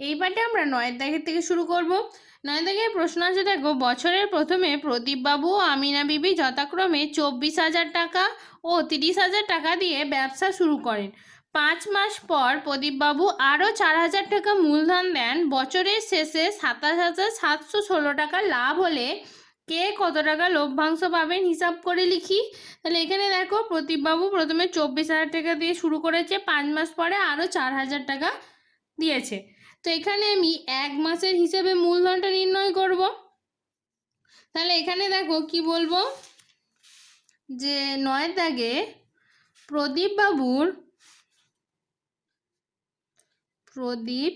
এই পাঠে আমরা নয়ের দাগের থেকে শুরু করব। নয়ের দাগের প্রশ্ন আছে, দেখো, বছরের প্রথমে প্রদীপবাবু ও আমিনা বিবি যথাক্রমে চব্বিশ হাজার টাকা ও তিরিশ হাজার টাকা দিয়ে ব্যবসা শুরু করেন। পাঁচ মাস পর প্রদীপবাবু আরও চার হাজার টাকা মূলধন দেন। বছরের শেষে সাতাশ হাজার সাতশো ষোলো টাকা লাভ হলে কে কত টাকা লভ্যাংশ পাবেন হিসাব করে লিখি। তাহলে এখানে দেখো, প্রদীপবাবু প্রথমে চব্বিশ হাজার টাকা দিয়ে শুরু করেছে, পাঁচ মাস পরে আরও চার হাজার টাকা দিয়েছে। তো এখানে আমি এক মাসের হিসেবে মূলধনটা নির্ণয় করব। তাহলে এখানে দেখো কি বলব? যে নয় দাগে প্রদীপ বাবুর প্রদীপ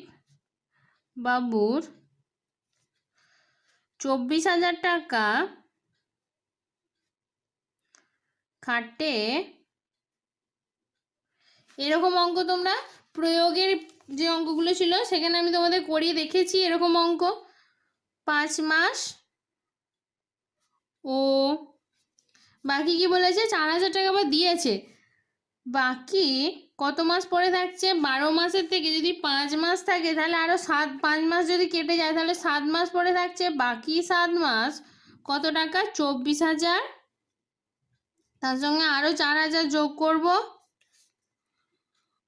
বাবুর চব্বিশ হাজার টাকা খাটে। এরকম অঙ্ক তোমরা প্রয়োগের যে অঙ্কগুলো ছিল, সেখানে আমি তোমাদের করিয়ে দেখেছি এরকম অঙ্ক। পাঁচ মাস ও বাকি কি বলেছে? চার হাজার টাকা আবার দিয়েছে। বাকি কত মাস পরে থাকছে? বারো মাসের থেকে যদি পাঁচ মাস থাকে, তাহলে আরও সাত, পাঁচ মাস যদি কেটে যায়, তাহলে সাত মাস পরে থাকছে। বাকি সাত মাস কত টাকা? চব্বিশ হাজার। তার সঙ্গে আরও চার হাজার যোগ করব।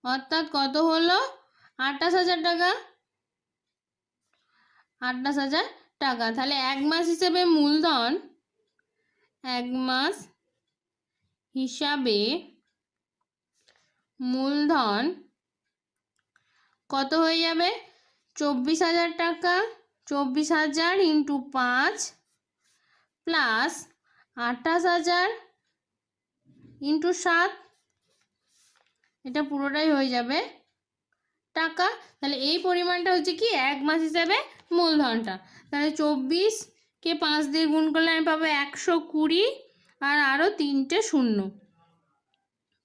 অর্থাৎ কত হলো? আটাশ হাজার টাকা। আটাশ হাজার টাকা। তাহলে এক মাস হিসেবে মূলধন এক মাস হিসাবে মূলধন কত হয়ে যাবে? চব্বিশ হাজার টাকা। চব্বিশ হাজার ইন্টু পাঁচ প্লাস আঠাশ হাজার ইন্টু সাত এটা পুরোটাই হয়ে যাবে। টাকা, তাহলে এই পরিমাণটা হচ্ছে কি? এক মাস হিসাবে মূলধনটা। তাহলে চব্বিশকে পাঁচ দিয়ে গুণ করলে আমি পাবো একশো কুড়ি আর আরও তিনটে শূন্য।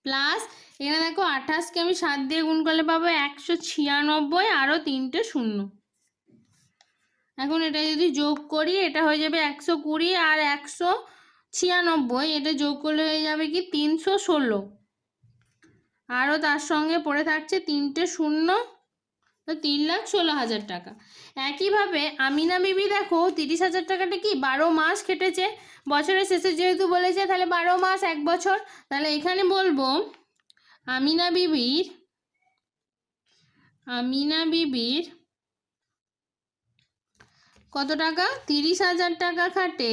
প্লাস এখানে দেখো আঠাশকে আমি সাত দিয়ে গুণ করলে পাবো একশো ছিয়ানব্বই আরও তিনটে শূন্য। এখন এটা যদি যোগ করি, এটা হয়ে যাবে একশো কুড়ি আর একশো ছিয়ানব্বই। এটা যোগ করলে হয়ে যাবে কি? তিনশো ষোলো। আরও তার সঙ্গে পড়ে থাকছে তিনটে শূন্য, তো তিন লাখ ষোলো হাজার টাকা। একইভাবে আমিনা বিবি, দেখো, তিরিশ হাজার টাকাটা কি বারো মাস কেটেছে বছরের শেষে যেহেতু বলেছে, তাহলে বারো মাস, এক বছর। তাহলে এখানে বলব, আমিনা বিবির আমিনা বিবির কত টাকা? তিরিশ হাজার টাকা খাটে।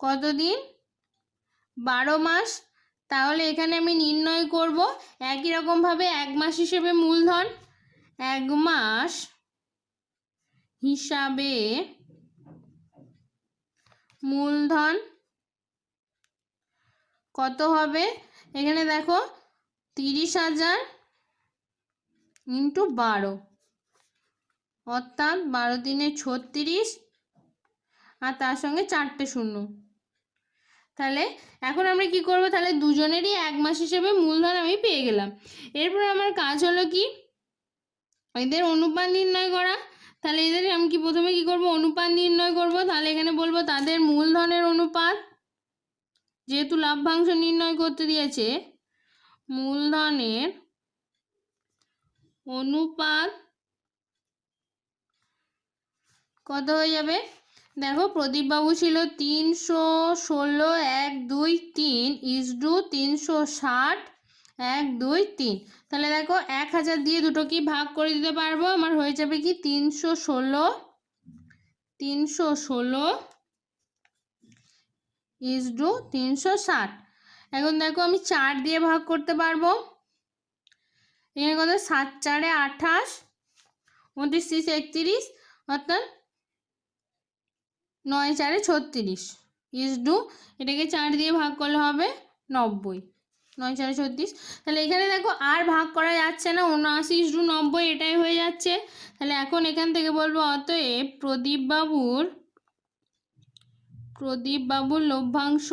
কতদিন? বারো মাস, তাহলে এখানে আমি নির্ণয় করব একই রকমভাবে এক মাস হিসেবে মূলধন, এক মাস হিসাবে মূলধন কত হবে? এখানে দেখো তিরিশ হাজার ইন্টু বারো, অর্থাৎ বারো দিনে ছত্রিশ, আর তার সঙ্গে চারটে শূন্য। তাহলে এখন আমরা কি করব? তাহলে দুজনেরই এক মাস হিসেবে মূলধন আমি পেয়ে গেলাম। এরপর আমার কাজ হলো কি? এদের অনুপাত নির্ণয় করা। তাহলে এদের আমি কি প্রথমে কি করব? অনুপাত নির্ণয় করব। তাহলে এখানে বলব তাদের মূলধনের অনুপাত। যেহেতু লাভ্যাংশ নির্ণয় করতে দিয়েছে, মূলধনের অনুপাত কত হয়ে যাবে? দেখো, প্রদীপবাবু ছিল তিনশো ষোলো, এক দুই তিন ইসডু তিনশো ষাট, এক দুই তিন। তাহলে দেখো, এক হাজার দিয়ে দুটো কি ভাগ করে দিতে পারব? আমার হয়ে যাবে কি তিনশো ষোলো তিনশো ষোলো ইসডু তিনশো ষাট। এখন দেখো, আমি চার দিয়ে ভাগ করতে পারব। এখানে কত? সাত চারে আঠাশ, উনত্রিশ, ত্রিশ, একত্রিশ, অর্থাৎ নয় চারে ছত্রিশ। ইস ডু এটাকে চার দিয়ে ভাগ করলে হবে নব্বই। নয় চারে ছত্রিশ। তাহলে এখানে দেখো আর ভাগ করা যাচ্ছে না, উনআশি ইস ডু নব্বই, এটাই হয়ে যাচ্ছে। তাহলে এখন এখান থেকে বলব অতএব প্রদীপবাবুর প্রদীপবাবুর প্রদীপ লভ্যাংশ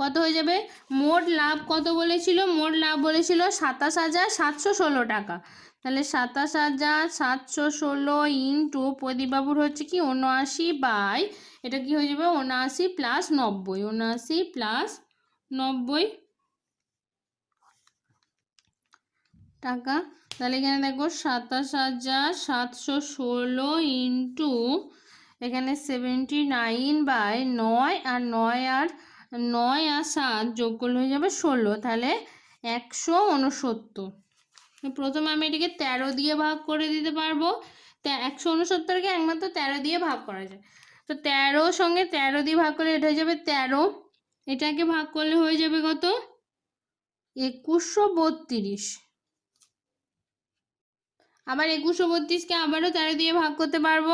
কত হয়ে যাবে? মোট লাভ কত বলেছিল? মোট লাভ বলেছিল সাতাশ হাজার সাতশো ষোলো টাকা। তাহলে সাতাশ হাজার সাতশো ষোলো ইন্টু প্রদীপবাবুর হচ্ছে কি উনআশি বাই, এটা কি হয়ে যাবে? উনআশি প্লাস নব্বই। উনআশি প্লাস নব্বই টাকা। তাহলে এখানে দেখো সাতাশ হাজার সাতশো ষোলো ইন্টু এখানে সেভেন্টি নাইন বাই নয় আর নয় আর নয় আর সাত যোগ করলে হয়ে যাবে ষোলো, তাহলে একশো উনসত্তর প্রথমে আমি এটিকে তেরো দিয়ে ভাগ করে দিতে পারব। একশো উনসত্তরকে একমাত্র তেরো দিয়ে ভাগ করা যায়। তো তেরো সঙ্গে তেরো দিয়ে ভাগ করলে এটা হয়ে যাবে তেরো। এটাকে ভাগ করলে হয়ে যাবে কত? একুশশো বত্রিশ। আবার একুশশো বত্রিশকে আবারও তেরো দিয়ে ভাগ করতে পারব।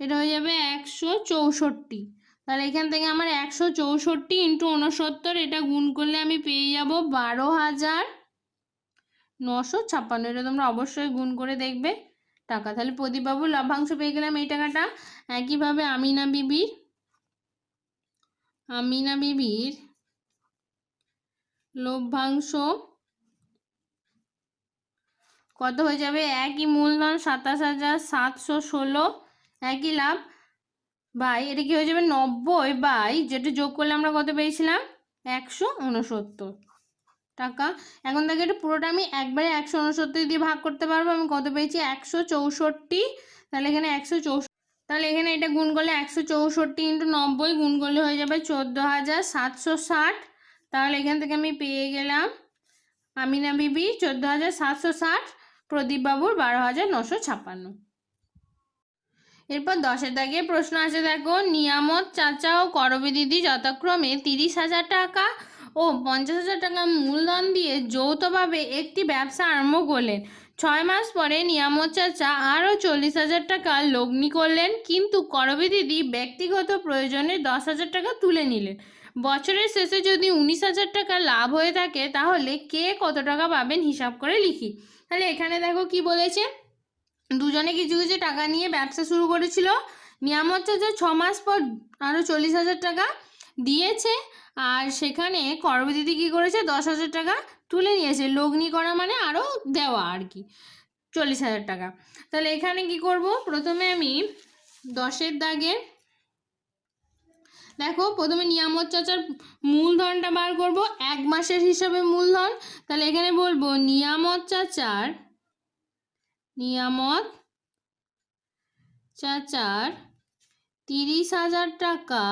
এটা হয়ে যাবে একশো চৌষট্টি। তাহলে এখান থেকে আমার একশো চৌষট্টি ইন্টু উনসত্তর এটা গুণ করলে আমি পেয়ে যাব বারো হাজার নশো ছাপ্পান্ন। এটা তোমরা অবশ্যই গুণ করে দেখবে। টাকা, তাহলে প্রদীপবাবু লভ্যাংশ পেয়ে গেলাম এই টাকাটা। একইভাবে আমিনা বিবির আমিনা বিবির লভ্যাংশ কত হয়ে যাবে? একই মূলধন সাতাশ হাজার সাতশো ষোলো। একই লাভ বাই, এটা কি হয়ে যাবে? নব্বই, বাই, যেটা যোগ করলে আমরা কত পেয়েছিলাম? একশো উনসত্তর টাকা। এখন থেকে এটা পুরোটা আমি একবারে একশো উনসত্তর দিয়ে ভাগ করতে পারব। আমি কত পেয়েছি? একশো চৌষট্টি। তাহলে এখানে একশো চৌষট্টি তাহলে এখানে এটা গুণ করলে একশো চৌষট্টি ইন্টু নব্বই গুণ করলে হয়ে যাবে চোদ্দ হাজার সাতশো ষাট। তাহলে এখান থেকে আমি পেয়ে গেলাম আমিনা বিবি, চোদ্দ হাজার সাতশো ষাট। প্রদীপবাবুর বারো হাজার নশো ছাপ্পান্ন। এরপর দশের দাগে প্রশ্ন আছে দেখো, নিয়ামত, চাচা ও করবী দিদি যথাক্রমে তিরিশ হাজার টাকা ও পঞ্চাশ হাজার টাকা মূলধন দিয়ে যৌথভাবে একটি ব্যবসা আরম্ভ করলেন। ছয় মাস পরে নিয়ামত চাচা আরও চল্লিশ হাজার টাকা লগ্নি করলেন, কিন্তু করবী দিদি ব্যক্তিগত প্রয়োজনে দশ হাজার টাকা তুলে নিলেন। বছরের শেষে যদি উনিশ হাজার টাকা লাভ হয়ে থাকে, তাহলে কে কত টাকা পাবেন হিসাব করে লিখি। তাহলে এখানে দেখো কি বলেছে দুজনে কিছু কিছু টাকা নিয়ে ব্যবসা শুরু করেছিল। নিয়ামত চাচা ছ মাস পর আরও চল্লিশ হাজার টাকা দিয়েছে। আর সেখানে করবদিদি কী করেছে? দশ হাজার টাকা তুলে নিয়েছে। লগ্নি করা মানে আরও দেওয়া আর কি। চল্লিশ হাজার টাকা। তাহলে এখানে কি করব? প্রথমে আমি দশের দাগে দেখো, প্রথমে নিয়ামত চাচার মূলধনটা বার করব। এক মাসের হিসাবে মূলধন। তাহলে এখানে বলব, নিয়ামত চাচার নিয়ামত চাচার তিরিশ হাজার টাকা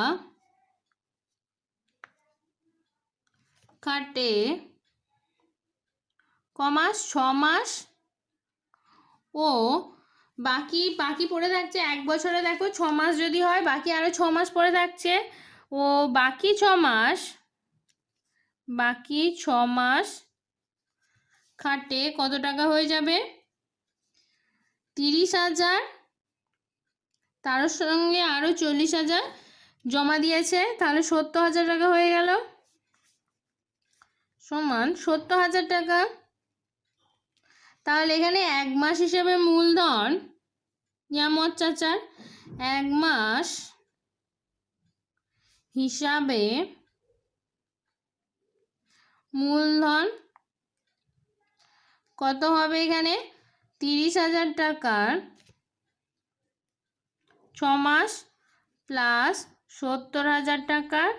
খাটে কমাস ছ মাস ও বাকি বাকি পড়ে থাকছে এক বছরে দেখো ছ মাস যদি হয়, বাকি আরও ছ মাস পড়ে থাকছে। ও বাকি ছ মাস বাকি ছ মাস খাটে কত টাকা হয়ে যাবে? তিরিশ হাজার, তার সঙ্গে আরও চল্লিশ হাজার জমা দিয়েছে, তাহলে সত্তর হাজার টাকা হয়ে গেল। সমান সত্তর হাজার টাকা। তাহলে এখানে এক মাস হিসেবে মূলধন, নিয়ামত চাচার, এক মাস হিসাবে মূলধন কত হবে এখানে? তিরিশ হাজার টাকার ছ মাস প্লাস সত্তর হাজার টাকার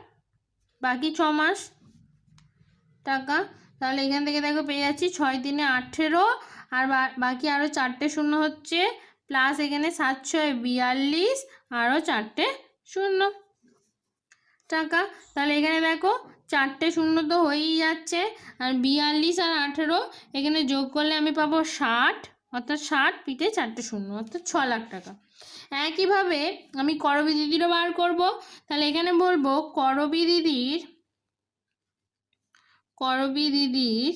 বাকি ছ মাস টাকা। তাহলে এখান থেকে দেখো পেয়ে যাচ্ছি ছয় দিনে আঠেরো আর বাকি আরও চারটে শূন্য হচ্ছে প্লাস এখানে সাত ছয় বিয়াল্লিশ আরও চারটে শূন্য টাকা। তাহলে এখানে দেখো চারটে শূন্য তো হয়েই যাচ্ছে আর বিয়াল্লিশ আর আঠেরো এখানে যোগ করলে আমি পাবো ষাট। অর্থাৎ ষাট পিঠে চারটে শূন্য, অর্থাৎ ছ লাখ টাকা। একইভাবে আমি করবি দিদিরও বার করব। তাহলে এখানে বলব, করবি দিদির করবি দিদির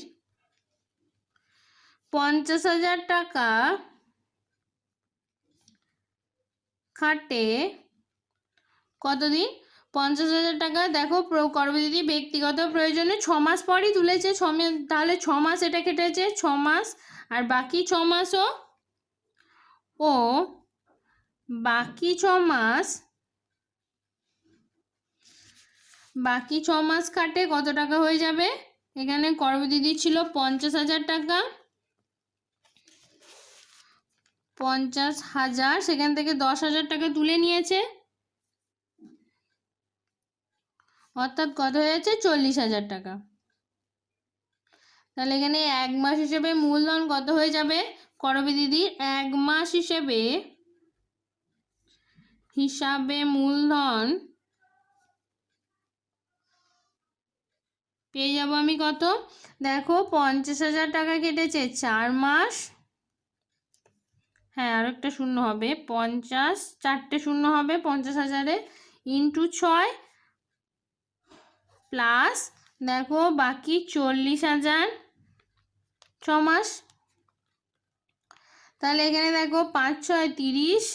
পঞ্চাশ হাজার টাকা খাটে কতদিন? পঞ্চাশ হাজার টাকা। দেখো করবি দিদি ব্যক্তিগত প্রয়োজনে ছ মাস পরই তুলেছে। ছ তাহলে ছ মাস এটা কেটেছে। ছ মাস আর বাকি ছ মাসও ও? বাকি ছ মাস? বাকি ছ মাস কাটে কত টাকা হয়ে যাবে? এখানে দিদি ছিল পঞ্চাশ হাজার টাকা। পঞ্চাশ হাজার, সেখান থেকে দশ হাজার টাকা তুলে নিয়েছে। অর্থাৎ কত হয়ে যাচ্ছে? চল্লিশ হাজার টাকা। তাহলে এখানে এক মাস হিসেবে মূলধন কত হয়ে যাবে? করবি দিদি, এক মাস হিসেবে হিসাবে মূলধন পেয়ে যাব আমি কত? দেখো পঞ্চাশ হাজার টাকা কেটেছে, চার মাস। হ্যাঁ আর একটা শূন্য হবে। পঞ্চাশ, চারটে শূন্য হবে, পঞ্চাশ হাজারে ইন্টু ছয় প্লাস, দেখো বাকি চল্লিশ হাজার। ছ মাস। তাহলে এখানে দেখো পাঁচ, ছয়, তিরিশ।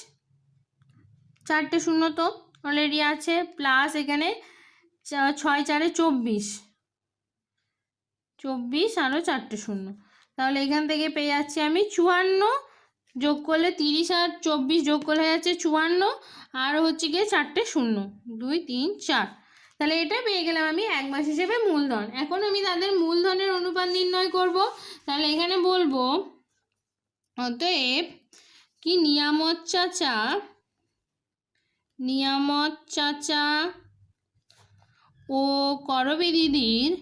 চারটে শূন্য তো অলরেডি আছে। প্লাস এখানে ছয়, চারে চব্বিশ। চব্বিশ আরও চারটে শূন্য। তাহলে এখান থেকে পেয়ে যাচ্ছি আমি চুয়ান্ন যোগ করলে তিরিশ আর চব্বিশ যোগ করলে হয়ে যাচ্ছে চুয়ান্ন। আর হচ্ছে গিয়ে চারটে শূন্য। দুই, তিন, চার। তাহলে এটা পেয়ে গেলাম আমি এক মাস হিসেবে মূলধন। এখন আমি তাদের মূলধনের অনুপাত নির্ণয় করব। তাহলে এখানে বলব, অতএব কি নিয়ামত চাচা? নিয়ামত চাচা ও করবি দিদির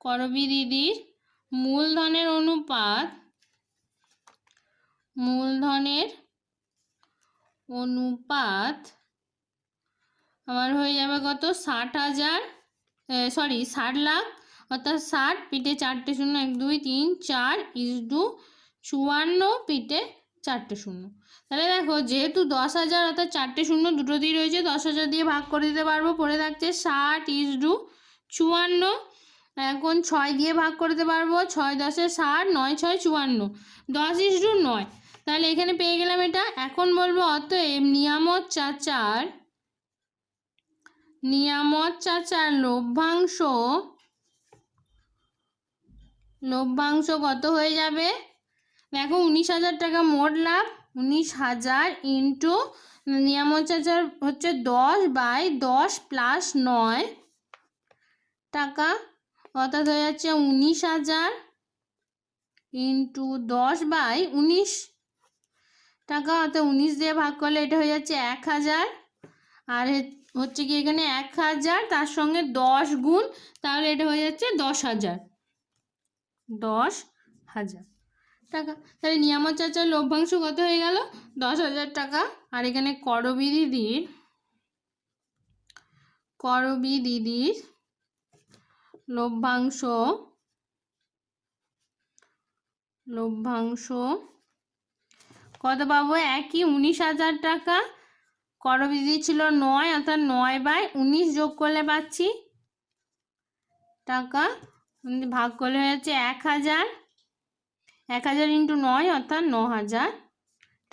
করবি দিদির মূলধনের অনুপাত মূলধনের অনুপাত আমার হয়ে যাবে কত? ষাট হাজার সরি ষাট লাখ, অর্থাৎ ষাট পিঠে চারটে শূন্য, এক, দুই, তিন, চার, ইস টু চুয়ান্ন পিঠে চারটে শূন্য। তাহলে দেখো, যেহেতু দশ হাজার, অর্থাৎ চারটে শূন্য দুটো দিয়ে রয়েছে, দশ হাজার দিয়ে ভাগ করে দিতে পারব, পড়ে থাকছে ষাট, ইস টু চুয়ান্ন, এখন ছয় দিয়ে ভাগ করে দিতে পারব, ছয় দশে ষাট, নয়, ছয়, চুয়ান্ন, দশ, ইস নয়। তাহলে এখানে পেয়ে গেলাম এটা। এখন বলব অত অতএব নিয়ামত চাচার নিয়ামত চাচার লভ্যাংশ। লভ্যাংশ কত হয়ে যাবে? দেখো, উনিশ হাজার টাকা মোট লাভ। উনিশ হাজার ইন্টু নিয়ামত চাচার হচ্ছে দশ বাই দশ প্লাস নয় টাকা। অর্থাৎ হয়ে যাচ্ছে উনিশ হাজার ইন্টু দশ বাই উনিশ টাকা। অর্থাৎ উনিশ দিয়ে ভাগ করলে এটা হয়ে যাচ্ছে এক হাজার। আর হচ্ছে কি এখানে এক হাজার, তার সঙ্গে দশ গুণ, তাহলে এটা হয়ে যাচ্ছে দশ হাজার। দশ হাজার। টাকা। তাহলে নিয়ামত চাচার লভ্যাংশ কত হয়ে গেল? দশ হাজার টাকা। আর এখানে করবি দিদির করবি দিদির লভ্যাংশ লভ্যাংশ কত পাবো? একই উনিশ হাজার টাকা। করবিদি ছিল নয়, অর্থাৎ নয় বাই উনিশ যোগ করলে পাচ্ছি টাকা। ভাগ করলে হয়ে যাচ্ছে এক হাজার। এক হাজার ইন্টু নয়, অর্থাৎ ন হাজার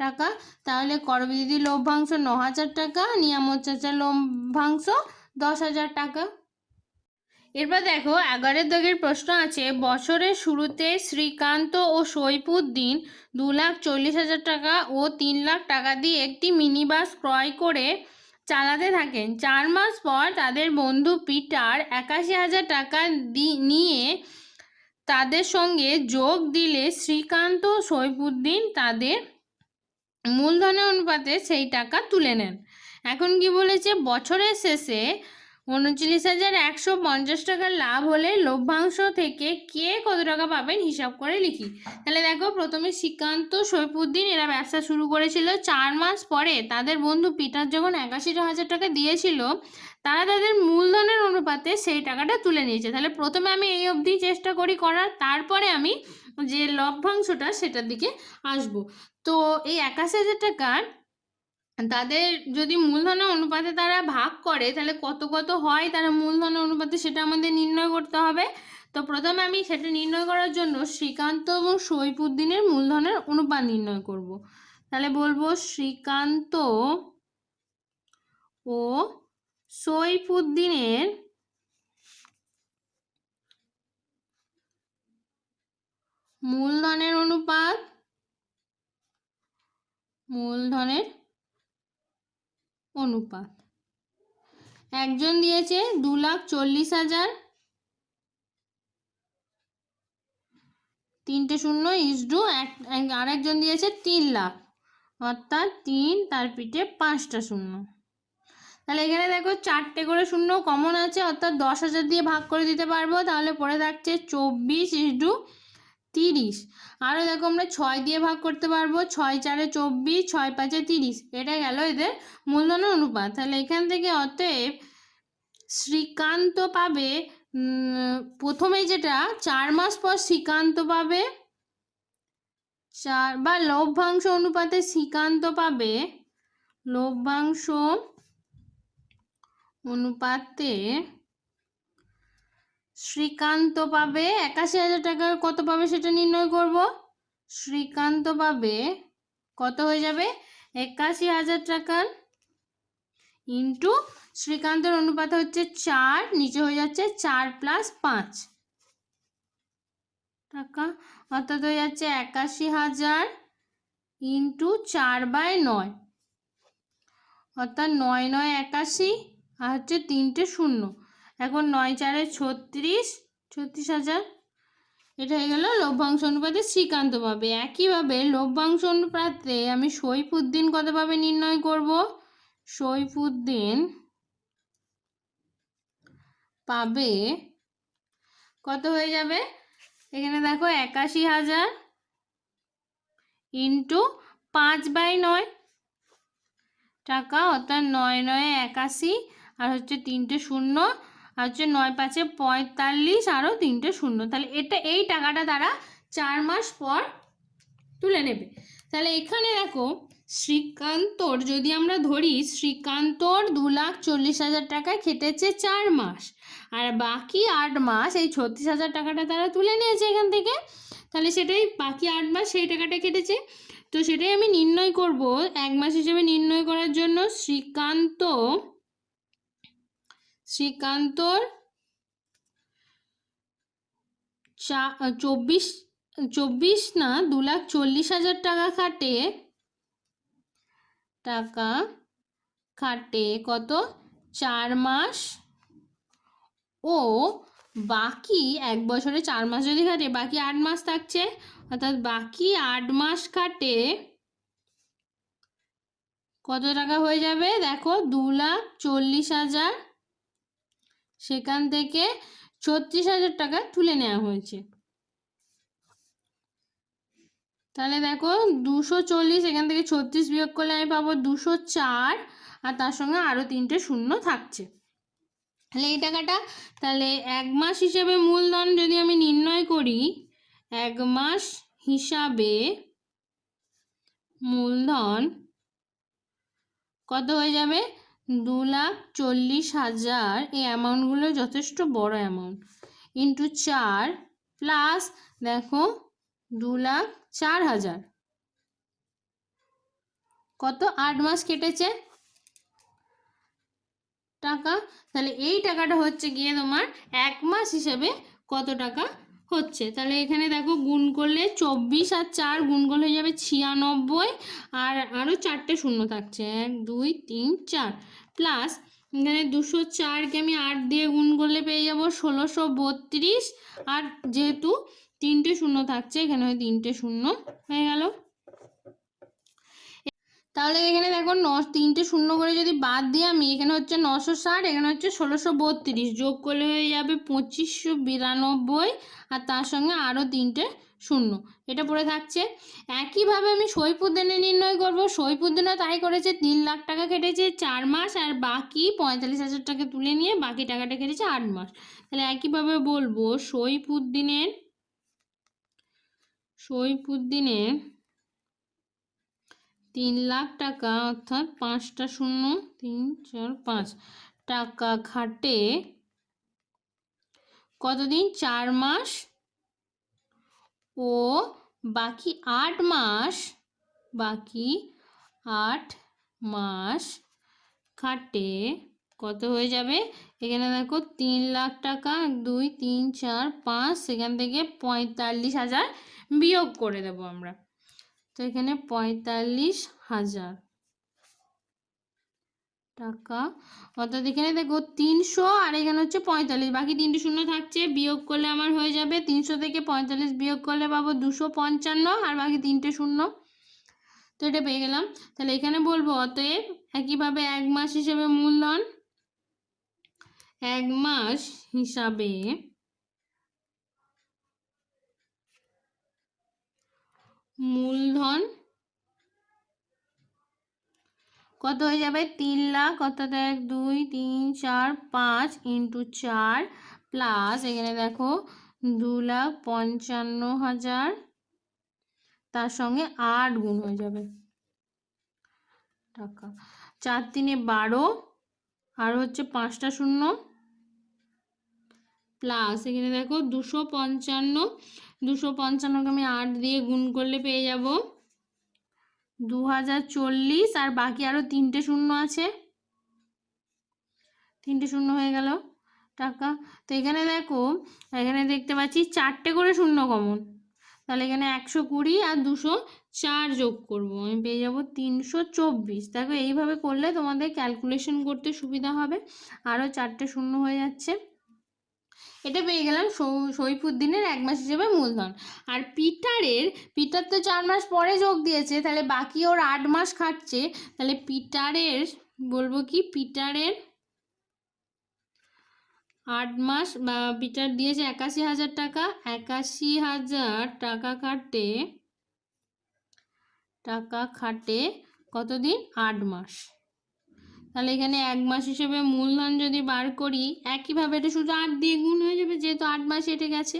টাকা। তাহলে করবিধি লভ্যাংশ ন হাজার টাকা, নিয়ামত চাচার লভ্যাংশ দশ হাজার টাকা। এরপর দেখো এগারো দাগের প্রশ্ন আছে, বছরের শুরুতে শ্রীকান্ত ও সৈফুদ্দিন দু লাখ চল্লিশ হাজার টাকা ও তিন লাখ টাকা দিয়ে একটি মিনি বাস ক্রয় করে চালাতে থাকেন। চার মাস পর তাদের বন্ধু পিটার একাশি হাজার টাকা নিয়ে তাদের সঙ্গে যোগ দিলে শ্রীকান্ত সৈফুদ্দিন তাদের মূলধনের অনুপাতে সেই টাকা তুলে নেন। এখন কি বলেছে? বছরের শেষে উনচল্লিশ হাজার একশো পঞ্চাশ টাকা লাভ হলে লভ্যাংশ থেকে কে কত টাকা পাবেন হিসাব করে লিখি। তাহলে দেখো, প্রথমে শ্রীকান্ত সৈফুদ্দিন, এরা ব্যবসা শুরু করেছিল চার মাস পরে। তাদের বন্ধু পিটার যখন একাশি হাজার টাকা দিয়েছিল, তারা তাদের মূলধনের অনুপাতে সেই টাকাটা তুলে নিয়েছে। তাহলে প্রথমে আমি এই অবধি চেষ্টা করি করার, তারপরে আমি যে লভ্যাংশটা সেটার দিকে আসব। তো এই একাশি হাজার টাকার তাদের যদি মূলধনের অনুপাতে তারা ভাগ করে, তাহলে কত কত হয় তারা মূলধনের অনুপাতে সেটা আমাদের নির্ণয় করতে হবে। তো প্রথমে আমি সেটা নির্ণয় করার জন্য শ্রীকান্ত এবং সৈফুদ্দিনের মূলধনের অনুপাত নির্ণয় করব। তাহলে বলব শ্রীকান্ত ও সৈফুদ্দিনের মূলধনের অনুপাত, মূলধনের অনুপাত। একজন দিয়েছে দু লাখ চল্লিশ হাজার। তিনটে শূন্য ইসডু এক আরেকজন দিয়েছে তিন লাখ। অর্থাৎ তিন, তার পিঠে পাঁচটা শূন্য। তাহলে এখানে দেখো চারটে করে শূন্য কমন আছে, অর্থাৎ দশ হাজার দিয়ে ভাগ করে দিতে পারব। তাহলে পড়ে থাকছে চব্বিশ ইন্টু তিরিশ। আরও দেখো আমরা ছয় দিয়ে ভাগ করতে পারব, ছয় চারে চব্বিশ, ছয় পাঁচে তিরিশ। এটা গেল এদের মূলধনের অনুপাত। তাহলে এখান থেকে অতএব শ্রীকান্ত পাবে প্রথমে যেটা, চার মাস পর শ্রীকান্ত পাবে, চার, বা লভ্যাংশ অনুপাতে শ্রীকান্ত পাবে, লভ্যাংশ অনুপাতে শ্রীকান্ত পাবে একাশি হাজার টাকা কত পাবে সেটা নির্ণয় করব? শ্রীকান্ত পাবে কত হয়ে যাবে? একাশি হাজার টাকার ইন্টু শ্রীকান্তের অনুপাত হচ্ছে চার, নিচে হয়ে যাচ্ছে চার প্লাস পাঁচ। টাকা অর্থাৎ হয়ে যাচ্ছে একাশি হাজার ইন্টু চার বাই নয়। অর্থাৎ নয় নয় একাশি আর হচ্ছে তিনটে শূন্য। এখন নয় চারে ছত্রিশ ছত্রিশ হাজার। এটা হয়ে গেল লভ্যাংশ অনুপাতে শ্রীকান্ত পাবে। একইভাবে লভ্যাংশ অনুপাতে আমি সৈফুদ্দিন কতভাবে নির্ণয় করব? সৈফুদ্দিন পাবে কত হয়ে যাবে? এখানে দেখো একাশি হাজার ইন্টু পাঁচ বাই নয় টাকা, অর্থাৎ নয় নয় একাশি, আর হচ্ছে তিনটে শূন্য আর হচ্ছে নয় পাঁচে পঁয়তাল্লিশ আরও তিনটে শূন্য। তাহলে এটা, এই টাকাটা তারা চার মাস পর তুলে নেবে। তাহলে এখানে দেখো, শ্রীকান্তর, যদি আমরা ধরি, শ্রীকান্তর দু লাখ চল্লিশ হাজার টাকা খেটেছে চার মাস। আর বাকি আট মাস, এই ছত্রিশ হাজার টাকাটা তারা তুলে নিয়েছে এখান থেকে। তাহলে সেটাই, বাকি আট মাস সেই টাকাটা কেটেছে তো সেটাই আমি নির্ণয় করব। এক মাস হিসেবে নির্ণয় করার জন্য শ্রীকান্ত শ্রীকান্তর চব্বিশ চব্বিশ না, দু লাখ চল্লিশ হাজার টাকা খাটে। টাকা খাটে কত? চার মাস। ও, বাকি এক বছরে চার মাস যদি খাটে, বাকি আট মাস থাকছে? অর্থাৎ বাকি আট মাস খাটে কত টাকা হয়ে যাবে? দেখো, দু লাখ চল্লিশ হাজার সেখান থেকে ছত্রিশ হাজার টাকা তুলে নেওয়া হয়েছে। তাহলে দেখো দুশো চল্লিশ, এখান থেকে ছত্রিশ বিয়োগ করলে আমি পাবো দুশো চার, আর তার সঙ্গে আরও তিনটে শূন্য থাকছে। তাহলে এই টাকাটা, তাহলে এক মাস হিসেবে মূলধন যদি আমি নির্ণয় করি, এক মাস হিসাবে মূলধন কত হয়ে যাবে? দু লাখ চল্লিশ হাজার এই অ্যামাউন্টগুলো যথেষ্ট বড় অ্যামাউন্ট ইন্টু চার প্লাস দেখো দু লাখ চার হাজার। কত? আট মাস কেটেছে। টাকা? তাহলে এই টাকাটা হচ্ছে গিয়ে তোমার এক মাস হিসেবে কত টাকা হচ্ছে? তাহলে এখানে দেখো গুণ করলে চব্বিশ আর চার গুণ করলে হয়ে যাবে ছিয়ানব্বই আর আরও চারটে শূন্য থাকছে। এক, দুই, তিন, চার। প্লাস এখানে দুশো চারকে আমি আট দিয়ে গুণ করলে পেয়ে যাব ষোলোশো বত্রিশ। আর যেহেতু তিনটে শূন্য থাকছে, এখানে তিনটে শূন্য হয়ে গেল। তাহলে এখানে দেখো ন, তিনটে শূন্য করে যদি বাদ দিই আমি, এখানে হচ্ছে নশো ষাট, এখানে হচ্ছে ষোলোশো বত্রিশ। যোগ করলে হয়ে যাবে পঁচিশশো বিরানব্বই, আর তার সঙ্গে আরও তিনটে শূন্য। এটা পড়ে থাকছে। একইভাবে আমি সৈফুদ্দিনে নির্ণয় করব। সৈফুদ্দিনও তাই করেছে, তিন লাখ টাকা কেটেছে চার মাস আর বাকি পঁয়তাল্লিশ হাজার টাকা তুলে নিয়ে বাকি টাকাটা কেটেছে আট মাস। তাহলে একইভাবে বলব, সৈফুদ্দিনের সৈফুদ্দিনের তিন লাখ টাকা অর্থাৎ পাঁচটা শূন্য, তিন, চার, পাঁচ টাকা খাটে কতদিন? চার মাস ও বাকি আট মাস, বাকি আট মাস খাটে কত হয়ে যাবে? এখানে দেখো তিন লাখ টাকা দুই, তিন, চার, পাঁচ সেখান থেকে পঁয়তাল্লিশ হাজার বিয়োগ করে দেবো আমরা। তো এখানে পঁয়তাল্লিশ হাজার। টাকা। অর্থাৎ এখানে দেখো তিনশো আর এখানে হচ্ছে পঁয়তাল্লিশ। বাকি তিনটে শূন্য থাকছে, বিয়োগ করলে আমার হয়ে যাবে তিনশো থেকে পঁয়তাল্লিশ, বিয়োগ করলে পাবো দুশো পঞ্চান্ন আর বাকি তিনটে শূন্য। তো এটা পেয়ে গেলাম। তাহলে এখানে বলব, অতএব একইভাবে এক মাস হিসেবে মূলধন, এক মাস হিসাবে মূলধন কত হয়ে যাবে? তিন লাখ, অর্থাৎ এক, দুই, তিন, চার, পাঁচ ইন্টু চার প্লাস এখানে দেখো দু লাখ পঞ্চান্ন হাজার। তার সঙ্গে আট গুণ হয়ে যাবে। টাকা। চার তিনে বারো, আর হচ্ছে পাঁচটা শূন্য প্লাস এখানে দেখো দুশো পঞ্চান্ন। দুশো পঞ্চান্নকে আমি আট দিয়ে গুণ করলে পেয়ে যাব। দু হাজার চল্লিশ আর বাকি আরও তিনটে শূন্য আছে। তিনটে শূন্য হয়ে গেল টাকা। তো এখানে দেখো, এখানে দেখতে পাচ্ছি চারটে করে শূন্য কমন। তাহলে এখানে একশো কুড়ি আর দুশো চার যোগ করব। আমি পেয়ে যাব তিনশো চব্বিশ। দেখো এইভাবে করলে তোমাদের ক্যালকুলেশন করতে সুবিধা হবে। আরও চারটে শূন্য হয়ে যাচ্ছে। এটা পেয়ে গেলাম সৈফুদ্দিনের এক মাস হিসেবে মূলধন। আর পিটারের, পিটার তো চার মাস পরে যোগ দিয়েছে, তাহলে বাকি ওর আট মাস খাটছে, তাহলে পিটারের, বলব কি, পিটারের আট মাস, বা পিটার দিয়েছে একাশি হাজার টাকা, একাশি হাজার টাকা খাটে টাকা খাটে কতদিন? আট মাস। তাহলে এখানে এক মাস হিসেবে মূলধন যদি বার করি, একইভাবে এটা শুধু আট দিয়ে গুণ হয়ে যাবে, যেহেতু আট মাস এটে গেছে।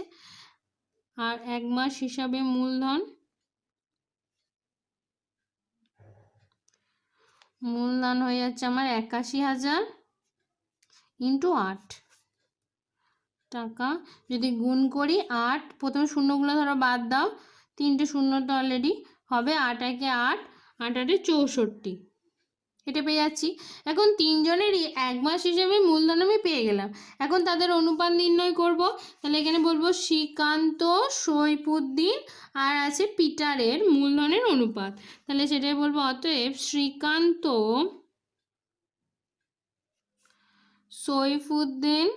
আর এক মাস হিসাবে মূলধন মূলধন হয়ে যাচ্ছে আমার একাশি হাজার ইন্টু আট। টাকা যদি গুণ করি আট, প্রথমে শূন্যগুলো ধরো বাদ দাও, তিনটে শূন্য তো অলরেডি হবে আট একে আট আট আটে চৌষট্টি। এটা পেয়ে যাচ্ছি। এখন তিনজনেরই এক মাস হিসেবে মূলধন আমি পেয়ে গেলাম। এখন তাদের অনুপাত নির্ণয় করব। তাহলে এখানে বলব শ্রীকান্ত, সৈফুদ্দিন আর আছে পিটারের মূলধনের অনুপাত। তাহলে সেটাই বলব। অতএব শ্রীকান্ত, সৈফুদ্দিন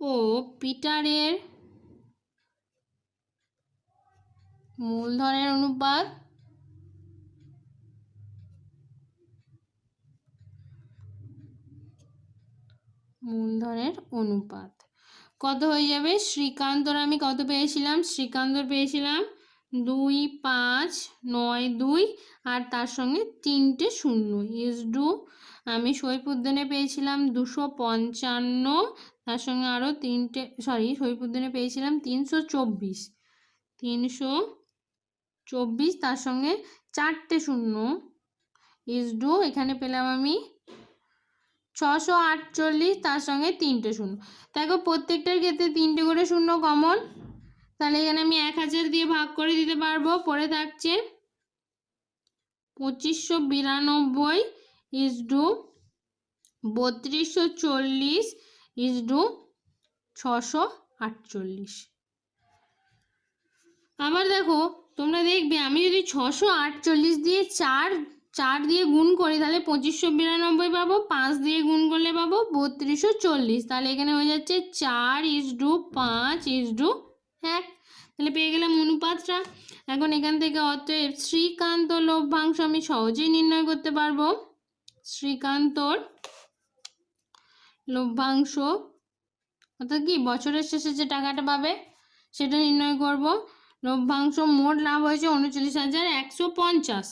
ও পিটারের মূলধনের অনুপাত মূলধনের অনুপাত। কত হয়ে যাবে? শ্রীকান্তর আমি কত পেয়েছিলাম? শ্রীকান্তর পেয়েছিলাম দুই পাঁচ নয় দুই আর তার সঙ্গে তিনটে শূন্য। ইস ডু আমি সৈফুদ্দিনে পেয়েছিলাম দুশো পঞ্চান্ন, তার সঙ্গে আরও তিনটে সরি সৈফুদ্দিনে পেয়েছিলাম তিনশো চব্বিশ। তিনশো চব্বিশ, তার সঙ্গে চারটে শূন্য। ইস ডু এখানে পেলাম আমি ছশো আটচল্লিশ তার সঙ্গে তিনটে শূন্য। দেখো প্রত্যেকটার ক্ষেত্রে তিনটে করে শূন্য কমন তাহলে এখানে আমি এক হাজার দিয়ে ভাগ করে দিতে পারব। পরে থাকছে পঁচিশশো বিরানব্বই ইস ডু বত্রিশশো চল্লিশ ইস ডু ছশো আটচল্লিশ। আবার দেখো তোমরা দেখবে আমি যদি ছশো আটচল্লিশ দিয়ে চার চার দিয়ে গুণ করি, তাহলে পঁচিশশো বিরানব্বই পাবো, পাঁচ দিয়ে গুণ করলে পাবো বত্রিশশো চল্লিশ, তাহলে এখানে হয়ে যাচ্ছে চার ইস ডু পাঁচ ইস ডু এক, তাহলে পেয়ে গেলাম অনুপাতটা। এখন এখান থেকে অতএব শ্রীকান্ত লভ্যাংশ আমি সহজেই নির্ণয় করতে পারব। শ্রীকান্তর লভ্যাংশ, অর্থাৎ কি? বছরের শেষে যে টাকাটা পাবে, সেটা নির্ণয় করব। লভ্যাংশ মোট লাভ হয়েছে উনচল্লিশ হাজার একশো পঞ্চাশ।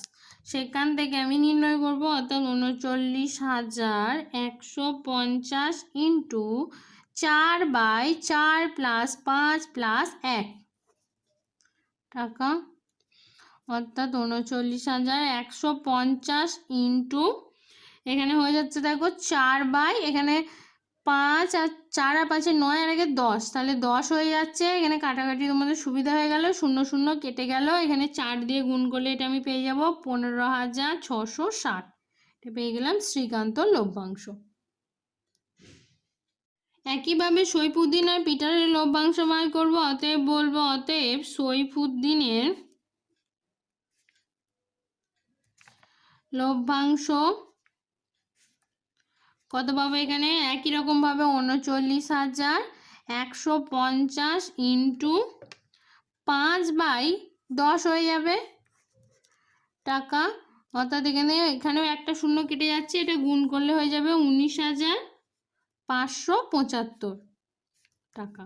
সেখান থেকে আমি নির্ণয় করব অর্থাৎ উনচল্লিশ হাজার একশো পঞ্চাশ ইন্টু চার বাই চার প্লাস পাঁচ প্লাস এক টাকা। অর্থাৎ উনচল্লিশ হাজার একশো পঞ্চাশ ইন্টু এখানে হয়ে যাচ্ছে দেখো চার বাই এখানে পাঁচ আর চার আর পাঁচে নয় আর আগে দশ। তাহলে দশ হয়ে যাচ্ছে, এখানে কাটাকাটি তোমাদের সুবিধা হয়ে গেল, শূন্য শূন্য কেটে গেল। এখানে চার দিয়ে গুণ করলে এটা আমি পেয়ে যাব পনেরো হাজার ছশো ষাট। এটা পেয়ে গেলাম শ্রীকান্ত লভ্যাংশ। একইভাবে সৈফুদ্দিন আর পিটারের লভ্যাংশ বার করব, অতএব বলব অতএব সৈফুদ্দিনের লভ্যাংশ কত পাবো এখানে? একই রকমভাবে উনচল্লিশ হাজার একশো পঞ্চাশ ইন্টু পাঁচ বাই দশ হয়ে যাবে টাকা। অর্থাৎ এখানে, এখানেও একটা শূন্য কেটে যাচ্ছে, এটা গুণ করলে হয়ে যাবে উনিশ হাজার পাঁচশো পঁচাত্তর টাকা।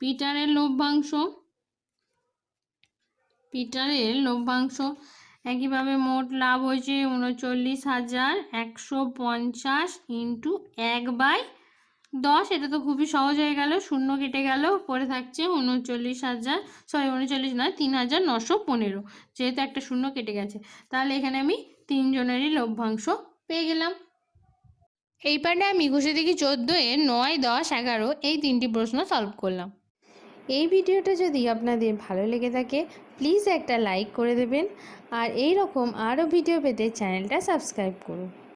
পিটারের লভ্যাংশ পিটারের লভ্যাংশ। একইভাবে মোট লাভ হয়েছে উনচল্লিশ হাজার একশো পঞ্চাশ ইন্টু এক বাই দশ। এটা তো খুবই সহজ হয়ে গেল, শূন্য কেটে গেল পরে থাকছে উনচল্লিশ হাজার সরি উনচল্লিশ নয় তিন হাজার নশো পনেরো, যেহেতু একটা শূন্য কেটে গেছে। তাহলে এখানে আমি তিনজনেরই লভ্যাংশ পেয়ে গেলাম। এই পার্টে আমি ঘুষে দেখি চোদ্দ এর নয়, দশ, এগারো, এই তিনটি প্রশ্ন সলভ করলাম। এই ভিডিওটা যদি আপনাদের ভালো লেগে থাকে প্লিজ একটা লাইক করে দেবেন আর এই রকম আরও ভিডিও পেতে চ্যানেলটা সাবস্ক্রাইব করুন।